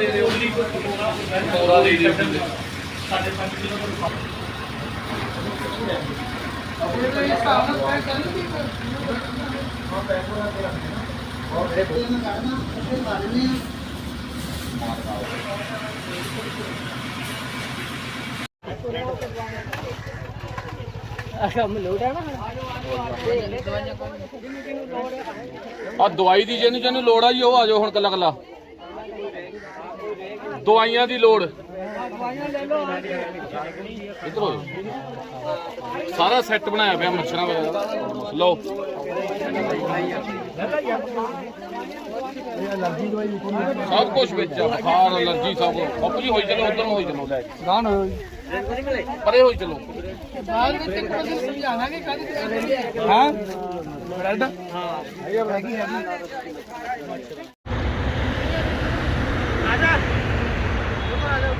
ਦੇ ਦਿਓ ਤੋਰਾ ਦੇ ਦਿਓ ਆ ਦਵਾਈ ਦੀ ਜਿਹਨੂੰ ਜਿਹਨੂੰ ਲੋੜ ਆ ਜੀ ਉਹ ਆ ਜਾਓ ਹੁਣ ਕੱਲਾ ਕੱਲਾ ਦਵਾਈਆਂ ਦੀ ਲੋੜ। ਇੱਧਰ ਸਾਰਾ ਸੈੱਟ ਬਣਾਇਆ ਪਿਆ ਮੱਛਰਾਂ ਵਗੈਰਾ। ਲਓ। ਸਭ ਕੁਝ ਵਿੱਚ ਆ। ਬੁਖਾਰ ਅਲਰਜੀ ਸਭ ਜੀ ਹੋਈ ਚਲੋ ਉਧਰ ਹੋਈ ਚਲੋ ਲੈ ਕੇ। ਪਰੇ ਹੋਈ ਚਲੋ। ਬਾਅਦ ਵਿੱਚ ਇੱਕ ਵਾਰ ਸਮਝਾਣਾ ਕਿ ਕਦ ਹਾਂ? ভালো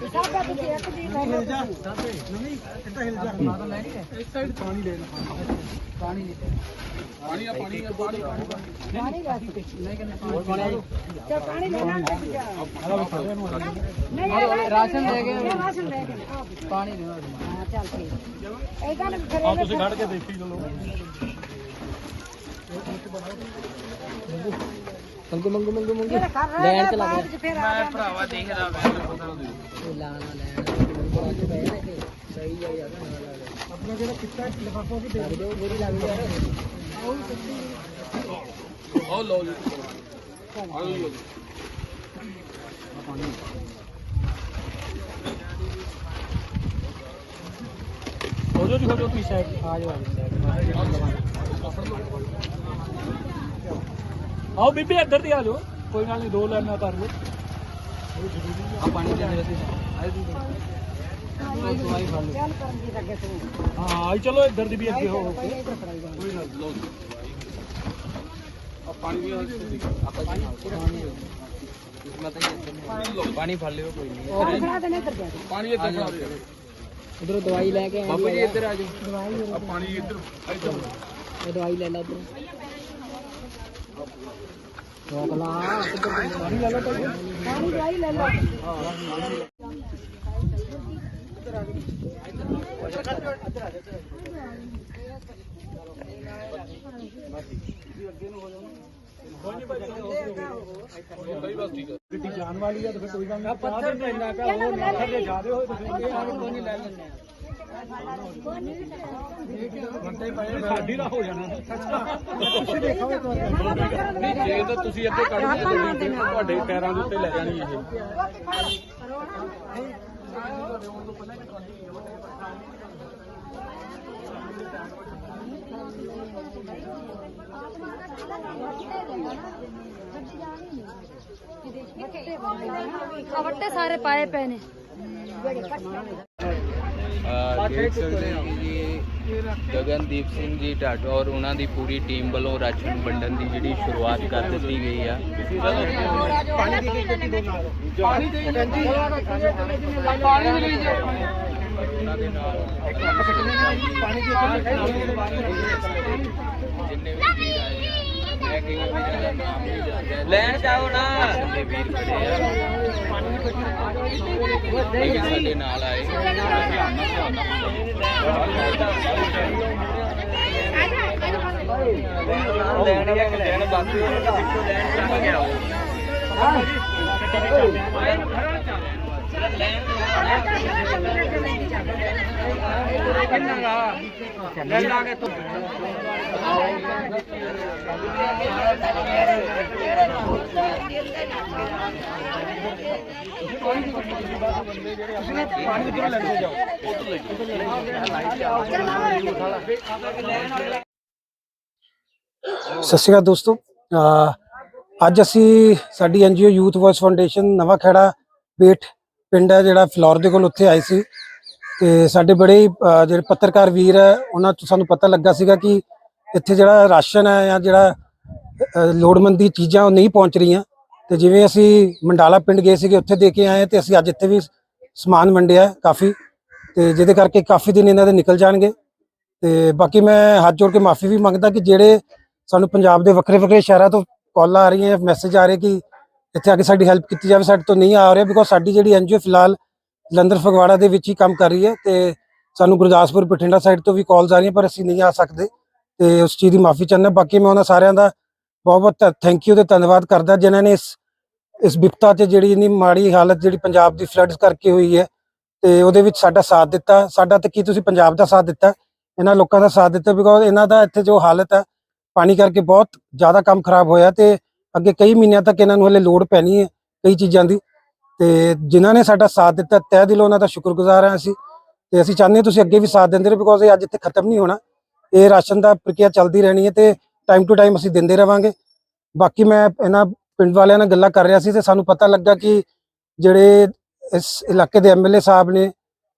ਇਸ ਸਾਈਡ ਪਾਣੀ ਲੈ ਲੈ ਪਾਣੀ ਨਹੀਂ ਪਾਣੀ ਆ। ਪਾਣੀ ਆ ਪਾਣੀ ਪਾਣੀ ਗਾ ਨਹੀਂ ਕਹਿੰਦੇ ਪਾਣੀ ਨਹੀਂ ਰਾਸ਼ਨ ਲੈ ਗਏ ਰਾਸ਼ਨ ਲੈ ਗਏ ਪਾਣੀ ਨਹੀਂ ਹਾਂ ਚੱਲ ਠੀਕ ਇਹ ਗੱਲ ਆ ਤੁਸੀਂ ਖੜ ਕੇ ਦੇਖੀ ਚਲੋ। ਮੰਗੋ ਮੰਗੋ ਮੰਗੋ ਮੰਗੋ। ਲੈਣ ਚ ਲੱਗ ਮੈਂ ਭਰਾਵਾ ਦੇਖਦਾ ਮੈਂ ਲਾ ਲਾ ਲੈਣ ਸਹੀ ਆ ਯਾਰ ਆਪਣਾ ਜਿਹੜਾ ਕਿੱਤਾ ਲਿਫਾਫਾ ਵੀ ਦੇ ਦਿਓ ਮੇਰੀ ਲੱਗ ਯਾਰ ਉਹ ਲਓ ਜੀ। ਆ ਲਓ ਜੀ। ਹੋ ਜੋ ਜੀ ਹੋ ਜੋ ਤੁਸੀਂ ਸਾਈਡ ਆ ਜਾਓ ਆਓ ਬੀਬੀ ਇੱਧਰ ਦੀ ਆ ਜਾਓ। ਕੋਈ ਗੱਲ ਨਹੀਂ ਦੋ ਲੈਣਾ ਕਰ ਲਓ। ਆ ਪਾਣੀ ਦੇ ਦੇ ਦਵਾਈ ਹਾਂ ਆਈ ਚਲੋ ਇੱਧਰ ਦੀ ਵੀ ਅੱਗੇ ਹੋ। ਕੋਈ ਨਾ ਲਓ ਜੀ ਆ ਪਾਣੀ ਵੀ ਆਪਾਂ ਪਾਣੀ ਫੜ ਲਿਓ ਕੋਈ ਨਹੀਂ ਪਾਣੀ ਇੱਧਰ ਫੜਾ ਉਧਰੋਂ ਦਵਾਈ ਲੈ ਕੇ ਬਾਬੂ ਜੀ ਇੱਧਰ ਆ। ਜਾਓ ਆ ਪਾਣੀ ਇੱਧਰ। ਇੱਧਰ ਇਹ ਦਵਾਈ ਲੈ ਲੈ ਤੂੰ ਰੋਕ ਲਾ ਪਾਣੀ ਲੈ ਲਓ ਭਾਈ ਪਾਣੀ ਦਵਾਈ ਲੈ ਲਓ ਸਹੀ ਬਸ ਠੀਕ ਹੈ ਗੱਡੀ ਜਾਣ ਵਾਲੀ ਆ ਤਾਂ ਫਿਰ ਕੋਈ ਗੱਲ ਨਹੀਂ ਪੱਥਰ ਤੇ ਇੰਨਾ ਕਾ ਹੋਰ ਪੱਥਰ ਦੇ ਜ਼ਿਆਦੇ ਹੋਏ ਸਾਡੀ ਦਾ ਹੋ ਜਾਣਾ ਤੁਸੀਂ ਦੇਖੋ ਇੱਕ ਵਾਰ ਨਹੀਂ ਜੇ ਤਾਂ ਤੁਸੀਂ ਅੱਗੇ ਕੱਢ ਤੁਹਾਡੇ ਪੈਰਾਂ ਦੇ ਉੱਤੇ ਲੈ ਜਾਣੀ ਇਹ ਖਵੱਟੇ ਸਾਰੇ ਪਾਏ ਪਏ ਨੇ ਦੇਖ ਸਕਦੇ ਹੋ। ਕਿ ਜੀ। ਗਗਨਦੀਪ ਸਿੰਘ ਜੀ ਢਾਟੋ ਔਰ ਉਹਨਾਂ ਦੀ ਪੂਰੀ ਟੀਮ ਵੱਲੋਂ ਰਾਸ਼ਨ ਵੰਡਣ ਦੀ ਜਿਹੜੀ ਸ਼ੁਰੂਆਤ ਕਰ ਦਿੱਤੀ ਗਈ ਆ। ਦੇ ਦਾ ਲੈਣ ਜਾਓ ਨਾ ਜਿੰਨੇ ਵੀਰ ਖੜੇ ਆ ਇਹ ਸਾਡੇ ਨਾਲ ਆਏ ਲੈਣ ਜਾਂ ਲੈਣ ਬਾਕੀ ਲੈਣ ਚੱਲ ਗਿਆ ਸਤਿ ਸ਼੍ਰੀ ਅਕਾਲ ਦੋਸਤੋ। ਅਹ ਅੱਜ ਅਸੀਂ ਸਾਡੀ ਐਨਜੀਓ ਯੂਥ ਵੌਇਸ ਫਾਊਂਡੇਸ਼ਨ ਨਵਾਂ ਖੇੜਾ ਪੇਟ ਪਿੰਡ ਹੈ ਜਿਹੜਾ ਫਲੋਰ ਦੇ ਕੋਲ ਉੱਥੇ ਆਏ ਸੀ ਤੇ ਸਾਡੇ ਬੜੇ ਹੀ, ਅਹ ਜਿਹੜੇ ਪੱਤਰਕਾਰ ਵੀਰ ਹੈ ਉਹਨਾਂ ਤੋਂ ਸਾਨੂੰ ਪਤਾ ਲੱਗਾ ਸੀਗਾ ਕਿ ਇੱਥੇ ਜਿਹੜਾ ਰਾਸ਼ਨ ਹੈ ਜਾਂ ਜਿਹੜਾ ਅਹ ਲੋੜਵੰਦ ਦੀ ਚੀਜ਼ਾਂ ਉਹ ਨਹੀਂ ਪਹੁੰਚ ਰਹੀਆਂ। ਤੇ ਜਿਵੇਂ ਅਸੀਂ ਮੰਡਾਲਾ ਪਿੰਡ ਗਏ ਸੀਗੇ ਉੱਥੇ ਦੇ ਕੇ ਆਏ ਹਾਂ ਤੇ ਅਸੀਂ ਅੱਜ ਇੱਥੇ ਵੀ ਸਮਾਨ ਵੰਡਿਆ ਹੈ ਕਾਫੀ। ਤੇ ਜਿਹਦੇ ਕਰਕੇ ਕਾਫੀ ਦਿਨ ਇਹਨਾਂ ਦੇ ਨਿਕਲ ਜਾਣਗੇ। ਤੇ ਬਾਕੀ ਮੈਂ ਹੱਥ ਜੋੜ ਕੇ ਮਾਫੀ ਵੀ ਮੰਗਦਾ ਕਿ ਜਿਹੜੇ ਸਾਨੂੰ ਪੰਜਾਬ ਦੇ ਵੱਖਰੇ ਵੱਖਰੇ ਸ਼ਹਿਰਾਂ ਤੋਂ ਕਾਲਾਂ ਆ ਰਹੀਆਂ ਮੈਸੇਜ ਆ ਰਹੇ ਕਿ ਇੱਥੇ ਆ ਕੇ ਸਾਡੀ ਹੈਲਪ ਕੀਤੀ ਜਾਵੇ, ਸਾਡੇ ਤੋਂ ਨਹੀਂ ਆ ਰਿਹਾ ਬਿਕੋਜ਼ ਸਾਡੀ ਜਿਹੜੀ ਐਨਜੀਓ ਫਿਲਹਾਲ ਜਲੰਧਰ ਫਗਵਾੜਾ ਦੇ ਵਿੱਚ ਹੀ ਕੰਮ ਕਰ ਰਹੀ ਹੈ ਤੇ ਸਾਨੂੰ ਗੁਰਦਾਸਪੁਰ ਬਠਿੰਡਾ ਸਾਈਡ ਤੋਂ ਵੀ ਕਾਲਸ ਆ ਰਹੀਆਂ ਪਰ ਅਸੀਂ ਨਹੀਂ ਆ ਸਕਦੇ ਤੇ ਉਸ ਚੀਜ਼ ਦੀ ਮਾਫੀ ਚਾਹੁੰਦਾ ਬਾਕੀ ਮੈਂ ਉਹਨਾਂ ਸਾਰਿਆਂ ਦਾ ਬਹੁਤ ਬਹੁਤ ਥੈਂਕ ਯੂ ਤੇ ਧੰਨਵਾਦ ਕਰਦਾ ਜਿਨ੍ਹਾਂ ਨੇ ਇਸ ਇਸ ਵਿਪਤਾ 'ਚ ਜਿਹੜੀ ਇੰਨੀ ਮਾੜੀ ਹਾਲਤ ਜਿਹੜੀ ਪੰਜਾਬ ਦੀ ਫਲੱਡਸ ਕਰਕੇ ਹੋਈ ਹੈ ਤੇ ਉਹਦੇ ਵਿੱਚ ਸਾਡਾ ਸਾਥ ਦਿੱਤਾ। ਸਾਡਾ ਤੇ ਕੀ ਤੁਸੀਂ ਪੰਜਾਬ ਦਾ ਸਾਥ ਦਿੱਤਾ? ਇਹਨਾਂ ਲੋਕਾਂ ਦਾ ਸਾਥ ਦਿੱਤਾ ਬਿਕੋਜ਼ ਇਹਨਾਂ ਦਾ ਇੱਥੇ ਜੋ ਹਾਲਤ ਹੈ, ਪਾਣੀ ਕਰਕੇ ਬਹੁਤ ਜ਼ਿਆਦਾ ਕੰਮ ਖਰਾਬ ਹੋਇਆ ਤੇ ਅੱਗੇ ਕਈ ਮਹੀਨਿਆਂ ਤੱਕ ਇਹਨਾਂ ਨੂੰ ਹਲੇ ਲੋੜ ਪੈਣੀ ਹੈ ਕਈ ਚੀਜ਼ਾਂ ਦੀ। ਤੇ ਜਿਨ੍ਹਾਂ ਨੇ ਸਾਡਾ ਸਾਥ ਦਿੱਤਾ, ਤਹਿ ਦਿਲੋਂ ਉਹਨਾਂ ਦਾ ਸ਼ੁਕਰਗੁਜ਼ਾਰ ਹਾਂ ਅਸੀਂ। ਤੇ ਅਸੀਂ ਚਾਹੁੰਦੇ ਹਾਂ ਤੁਸੀਂ ਅੱਗੇ ਵੀ ਸਾਥ ਦਿੰਦੇ ਰਹੋ ਬਿਕੋਜ਼ ਇਹ ਅੱਜ ਇੱਥੇ ਖਤਮ ਨਹੀਂ ਹੋਣਾ। ਇਹ ਰਾਸ਼ਨ ਦਾ ਪ੍ਰਕਿਰਿਆ ਚੱਲਦੀ ਰਹਿਣੀ ਹੈ ਤੇ ਟਾਈਮ ਟੂ ਟਾਈਮ ਅਸੀਂ ਦਿੰਦੇ ਰਵਾਂਗੇ। ਬਾਕੀ ਮੈਂ ਇਹਨਾਂ ਪਿੰਡ ਵਾਲਿਆਂ ਨਾਲ ਗੱਲਾਂ ਕਰ ਰਿਹਾ ਸੀ ਤੇ ਸਾਨੂੰ ਪਤਾ ਲੱਗਾ ਕਿ ਜਿਹੜੇ ਇਸ ਇਲਾਕੇ ਦੇ ਐਮਐਲਏ ਸਾਹਿਬ ਨੇ,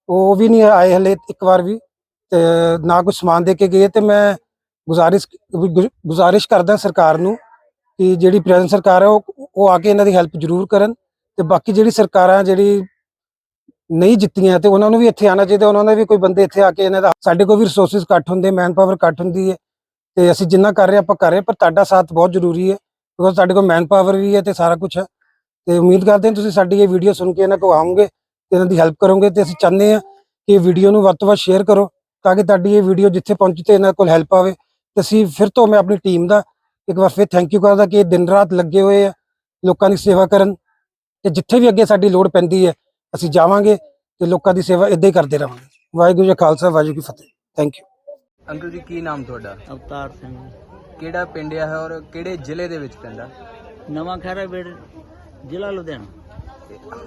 ਉਹ ਵੀ ਨਹੀਂ ਆਏ ਹਲੇ ਇੱਕ ਵਾਰ ਵੀ। ਤੇ ਨਾ ਕੋਈ ਸਮਾਨ ਦੇ ਕੇ ਗਏ ਤੇ ਮੈਂ ਗੁਜ਼ਾਰਿਸ਼ ਗੁਜ਼ਾਰਿਸ਼ ਕਰਦਾ ਸਰਕਾਰ ਨੂੰ ਕਿ ਜਿਹੜੀ ਪ੍ਰੈਜ਼ੈਂਟ ਸਰਕਾਰ ਹੈ ਉਹ ਉਹ ਆ ਕੇ ਇਹਨਾਂ ਦੀ ਹੈਲਪ ਜ਼ਰੂਰ ਕਰਨ ਤੇ ਬਾਕੀ ਜਿਹੜੀ ਸਰਕਾਰਾਂ ਜਿਹੜੀ ਨਹੀਂ ਜਿੱਤੀਆਂ ਤੇ ਉਹਨਾਂ ਨੂੰ ਵੀ ਇੱਥੇ ਆਉਣਾ ਚਾਹੀਦਾ, ਉਹਨਾਂ ਦਾ ਵੀ ਕੋਈ ਬੰਦੇ ਇੱਥੇ ਆ ਕੇ ਇਹਨਾਂ ਦਾ ਸਾਡੇ ਕੋਲ ਵੀ ਰਿਸੋਰਸਸ ਘੱਟ ਹੁੰਦੇ ਮੈਨ ਪਾਵਰ ਘੱਟ ਹੁੰਦੀ ਹੈ ਤੇ ਅਸੀਂ ਜਿੰਨਾ ਕਰ ਰਹੇ ਆਪਾਂ ਕਰ ਰਹੇ ਪਰ ਤੁਹਾਡਾ ਸਾਥ ਬਹੁਤ ਜ਼ਰੂਰੀ ਹੈ ਬਿਕੋਜ਼ ਸਾਡੇ ਕੋਲ ਮੈਨ ਪਾਵਰ ਵੀ ਹੈ ਤੇ ਸਾਰਾ ਕੁਝ ਹੈ ਤੇ ਉਮੀਦ ਕਰਦੇ ਹਾਂ ਤੁਸੀਂ ਸਾਡੀ ਇਹ ਵੀਡੀਓ ਸੁਣ ਕੇ ਇਹਨਾਂ ਕੋਲ ਆਉਂਗੇ ਤੇ ਇਹਨਾਂ ਦੀ ਹੈਲਪ ਕਰੋਗੇ ਤੇ ਅਸੀਂ ਚਾਹੁੰਦੇ ਹਾਂ ਕਿ ਵੀਡੀਓ ਨੂੰ ਵੱਧ ਤੋਂ ਵੱਧ ਸ਼ੇਅਰ ਕਰੋ ਤਾਂ ਕਿ ਤੁਹਾਡੀ ਇਹ ਵੀਡੀਓ ਜਿੱਥੇ ਪਹੁੰਚੇ ਤੇ ਇਹਨਾਂ ਕੋਲ ਹੈਲਪ ਆਵੇ ਤੇ ਅਸੀਂ ਫਿਰ ਤੋਂ ਮੈਂ ਆਪਣੀ ਟੀਮ ਦਾ ਇੱਕ ਵਾਰ ਫਿਰ ਥੈਂਕ ਯੂ ਕਰਦਾ ਕਿ ਦਿਨ ਰਾਤ ਲੱਗੇ ਹੋਏ ਆ ਲੋਕਾਂ ਦੀ ਸੇਵਾ ਕਰਨ ਤੇ ਜਿੱਥੇ ਵੀ ਅੱਗੇ ਸਾਡੀ ਲੋੜ ਪੈਂਦੀ ਹੈ ਅਸੀਂ ਜਾਵਾਂਗੇ ਤੇ ਲੋਕਾਂ ਦੀ ਸੇਵਾ ਇਦਾਂ ਹੀ ਕਰਦੇ ਰਹਾਂਗੇ। ਵਾਹਿਗੁਰੂ ਜੀ ਖਾਲਸਾ ਵਾਹਿਗੁਰੂ ਜੀ ਕੀ ਫਤਿਹ। ਥੈਂਕ ਯੂ ਅੰਕਲ ਜੀ ਕੀ ਨਾਮ ਤੁਹਾਡਾ? ਅਵਤਾਰ ਸਿੰਘ। ਕਿਹੜਾ ਪਿੰਡ ਹੈ ਔਰ ਕਿਹੜੇ ਜ਼ਿਲ੍ਹੇ ਦੇ ਵਿੱਚ ਪੈਂਦਾ? ਨਵਾਂ ਖੈਰਾ ਬੇੜ ਜ਼ਿਲ੍ਹਾ ਲੁਧਿਆਣਾ।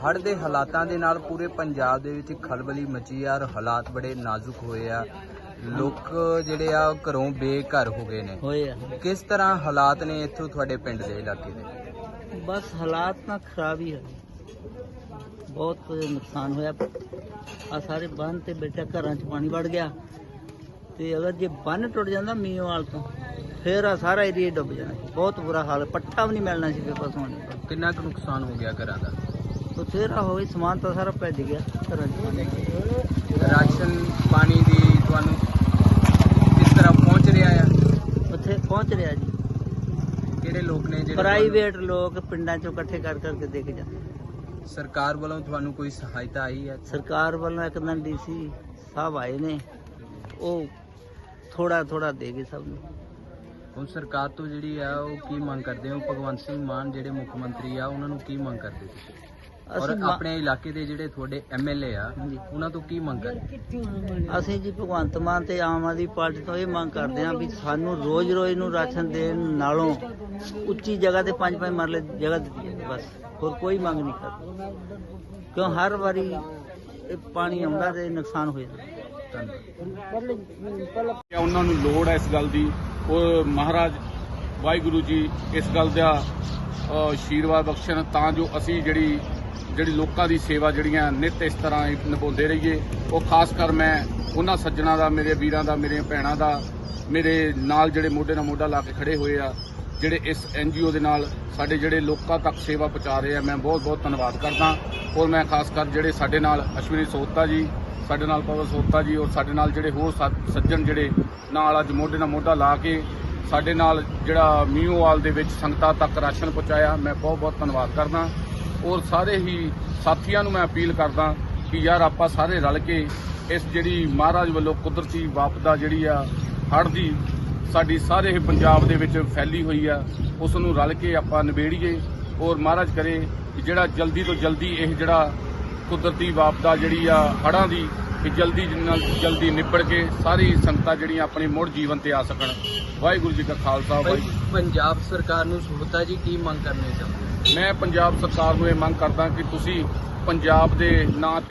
ਹੜ੍ਹ ਦੇ ਹਾਲਾਤਾਂ ਦੇ ਨਾਲ ਪੂਰੇ ਪੰਜਾਬ ਦੇ ਵਿੱਚ ਖਲਬਲੀ ਮਚੀ ਆ ਔਰ ਹਾਲਾਤ ਬੜੇ ਨਾਜ਼ੁਕ ਹੋਏ ਆ। ਲੋਕ ਜਿਹੜੇ ਆ ਉਹ ਘਰੋਂ ਬੇਘਰ ਹੋ ਗਏ ਨੇ। ਹੋਏ ਆ। ਕਿਸ ਤਰ੍ਹਾਂ ਹਾਲਾਤ ਨੇ ਇੱਥੋਂ ਤੁਹਾਡੇ ਪਿੰਡ ਦੇ ਇਲਾਕੇ ਦੇ? ਬਸ ਹਾਲਾਤ ਨਾ ਖਰਾਬ ਹੀ ਹੋਏ ਬਹੁਤ ਨੁਕਸਾਨ ਹੋਇਆ। ਆ ਸਾਰੇ ਬੰਨ ਤੇ ਬੇਟਾ ਘਰਾਂ 'ਚ ਪਾਣੀ ਵੜ ਗਿਆ। ਤੇ ਅਗਰ ਜੇ ਬੰਨ ਟੁੱਟ ਜਾਂਦਾ ਮੀਂਹਵਾਲ ਤੋਂ ਫੇਰ ਆ ਸਾਰਾ ਏਰੀਆ ਡੁੱਬ ਜਾਣਾ ਸੀ। ਬਹੁਤ ਬੁਰਾ ਹਾਲ ਪੱਟਾ ਵੀ ਨਹੀਂ ਮਿਲਣਾ ਸੀ ਫਿਰ ਪਸ਼ੂਆਂ ਨੂੰ। ਕਿੰਨਾ ਕੁ ਨੁਕਸਾਨ ਹੋ ਗਿਆ ਘਰਾਂ ਦਾ? ਬਥੇਰਾ ਹੋਵੇ ਸਮਾਨ ਤਾਂ ਸਾਰਾ ਭੱਜ ਗਿਆ ਘਰਾਂ 'ਚ। ਪਾਣੀ ਰਾਸ਼ਨ ਪਾਣੀ ਦੀ ਤੁਹਾਨੂੰ ਕਿਸ ਤਰ੍ਹਾਂ ਪਹੁੰਚ ਰਿਹਾ ਆ? ਉੱਥੇ ਪਹੁੰਚ ਰਿਹਾ ਜੀ। ਕਿਹੜੇ ਲੋਕ ਨੇ ਜਿਹੜੇ ਪ੍ਰਾਈਵੇਟ ਲੋਕ ਪਿੰਡਾਂ 'ਚੋਂ ਇਕੱਠੇ ਕਰ ਕਰਕੇ ਦੇ ਕੇ ਜਾਂਦੇ ਸਰਕਾਰ ਵੱਲੋਂ ਤੁਹਾਨੂੰ ਕੋਈ ਸਹਾਇਤਾ ਆਈ ਹੈ? ਸਰਕਾਰ ਵੱਲੋਂ ਇੱਕ ਦਿਨ ਡੀਸੀ ਸਾਹਿਬ ਆਏ ਨੇ। ਉਹ ਥੋੜਾ ਥੋੜਾ ਦੇ ਗਏ ਸਭ ਨੂੰ। ਹੁਣ ਸਰਕਾਰ ਤੋਂ ਜਿਹੜੀ ਆ ਉਹ ਕੀ ਮੰਗ ਕਰਦੇ ਹੋ? ਭਗਵੰਤ ਸਿੰਘ ਮਾਨ ਜਿਹੜੇ ਮੁੱਖ ਮੰਤਰੀ ਆ ਉਹਨਾਂ ਨੂੰ ਕੀ ਮੰਗ ਕਰਦੇ ਤੁਸੀਂ? ਔਰ ਅਸੀਂ ਆਪਣੇ ਇਲਾਕੇ ਦੇ ਜਿਹੜੇ ਤੁਹਾਡੇ ਐਮਐਲਏ ਆ ਹਾਂਜੀ। ਉਹਨਾਂ ਤੋਂ ਕੀ ਮੰਗ ਕਰਦੇ? ਅਸੀਂ ਜੀ ਭਗਵੰਤ ਮਾਨ ਤੇ ਆਮ ਆਦਮੀ ਪਾਰਟੀ ਤੋਂ ਇਹ ਮੰਗ ਕਰਦੇ ਹਾਂ ਵੀ ਸਾਨੂੰ ਰੋਜ਼-ਰੋਜ਼ ਨੂੰ ਰਾਸ਼ਨ ਦੇਣ ਨਾਲੋਂ ਉੱਚੀ ਜਗ੍ਹਾ ਤੇ ਪੰਜ ਪੰਜ ਮਰਲੇ ਜਗ੍ਹਾ ਦਿੱਤੀ ਜਾਵੇ ਬਸ। ਹੋਰ ਕੋਈ ਮੰਗ ਨਹੀਂ ਕਰਦੇ। ਕਿਉਂ ਹਰ ਵਾਰੀ ਇਹ ਪਾਣੀ ਆਉਂਦਾ ਤੇ ਨੁਕਸਾਨ ਹੋ ਜਾਂਦਾ। ਧੰਨਵਾਦ। ਕਿ ਉਹਨਾਂ ਨੂੰ ਲੋੜ ਹੈ ਇਸ ਗੱਲ ਦੀ। ਉਹ ਮਹਾਰਾਜ ਵਾਹਿਗੁਰੂ ਜੀ ਇਸ ਗੱਲ ਦਾ ਅ, ਆਸ਼ੀਰਵਾਦ ਬਖਸ਼ਣ ਤਾਂ ਜੋ ਅਸੀਂ ਜਿਹੜੀ ਜਿਹੜੀ ਲੋਕਾਂ ਦੀ ਸੇਵਾ ਜਿਹੜੀਆਂ ਨਿਤ ਇਸ ਤਰ੍ਹਾਂ ਨਿਭਾਉਂਦੇ ਰਹੀਏ, ਉਹ ਖਾਸ ਕਰ ਮੈਂ ਉਹਨਾਂ ਸੱਜਣਾ ਦਾ, ਮੇਰੇ ਵੀਰਾਂ ਦਾ ਮੇਰੀਆਂ ਭੈਣਾਂ ਦਾ, ਮੇਰੇ ਨਾਲ ਜਿਹੜੇ ਮੋਢੇ ਨਾਲ ਮੋਢਾ ਲਾ ਕੇ ਖੜੇ ਹੋਏ ਆ, ਜਿਹੜੇ ਇਸ ਐਨਜੀਓ ਦੇ ਨਾਲ ਸਾਡੇ ਜਿਹੜੇ ਲੋਕਾਂ ਤੱਕ ਸੇਵਾ ਪਹੁੰਚਾ ਰਹੇ ਆ, ਮੈਂ ਬਹੁਤ ਬਹੁਤ ਧੰਨਵਾਦ ਕਰਦਾ। ਔਰ ਮੈਂ ਖਾਸ ਕਰ ਜਿਹੜੇ ਸਾਡੇ ਨਾਲ ਅਸ਼ਵਨੀ ਸੋਤਾ ਜੀ, ਸਾਡੇ ਨਾਲ ਪਵਨ ਸੋਤਾ ਜੀ, ਔਰ ਸਾਡੇ ਨਾਲ ਜਿਹੜੇ ਹੋਰ ਸਾ- ਸੱਜਣ ਜਿਹੜੇ ਨਾਲ ਅੱਜ ਮੋਢੇ ਨਾਲ ਮੋਢਾ ਲਾ ਕੇ ਸਾਡੇ ਨਾਲ ਜਿਹੜਾ ਮੀਓਵਾਲ ਦੇ ਵਿੱਚ ਸੰਗਤਾਂ ਤੱਕ ਰਾਸ਼ਨ ਪਹੁੰਚਾਇਆ, ਮੈਂ ਬਹੁਤ ਬਹੁਤ ਧੰਨਵਾਦ ਕਰਦਾ। ਔਰ ਸਾਰੇ ਹੀ ਸਾਥੀਆਂ ਨੂੰ ਮੈਂ ਅਪੀਲ ਕਰਦਾ ਕਿ ਯਾਰ ਆਪਾਂ ਸਾਰੇ ਰਲ ਕੇ ਇਸ ਜਿਹੜੀ ਮਹਾਰਾਜ ਵੱਲੋਂ ਕੁਦਰਤੀ ਵਾਪਦਾ ਜਿਹੜੀ ਆ, ਹੜ੍ਹ ਦੀ ਸਾਡੀ ਸਾਰੇ ਹੀ ਪੰਜਾਬ ਦੇ ਵਿੱਚ ਫੈਲੀ ਹੋਈ ਆ, ਉਸ ਨੂੰ ਰਲ ਕੇ ਆਪਾਂ ਨਿਬੇੜੀਏ ਔਰ ਮਹਾਰਾਜ ਕਰੇ ਕਿ ਜਿਹੜਾ ਜਲਦੀ ਤੋਂ ਜਲਦੀ ਇਹ ਜਿਹੜਾ ਕੁਦਰਤੀ ਵਾਪਦਾ ਜਿਹੜੀ ਆ, ਹੜ੍ਹਾਂ ਦੀ, ਕਿ ਜਲਦੀ ਜਿੰਨਾ ਜਲਦੀ ਨਿਬੜ ਕੇ ਸਾਰੀ ਸੰਗਤਾਂ ਜਿਹੜੀਆਂ ਆਪਣੇ ਮੁੜ ਜੀਵਨ ਤੇ ਆ ਸਕਣ। ਵਾਹਿਗੁਰੂ ਜੀ ਕਾ ਖਾਲਸਾ, ਵਾਹਿਗੁਰੂ ਪੰਜਾਬ ਸਰਕਾਰ ਨੂੰ ਸੁਣਤਾ ਜੀ, ਕੀ ਮੰਗ ਕਰਨੀ ਚਾਹੁੰਦੇ ਮੈਂ ਪੰਜਾਬ ਸਰਕਾਰ ਨੂੰ ਇਹ ਮੰਗ ਕਰਦਾ ਕਿ ਤੁਸੀਂ ਪੰਜਾਬ ਦੇ ਨਾਂ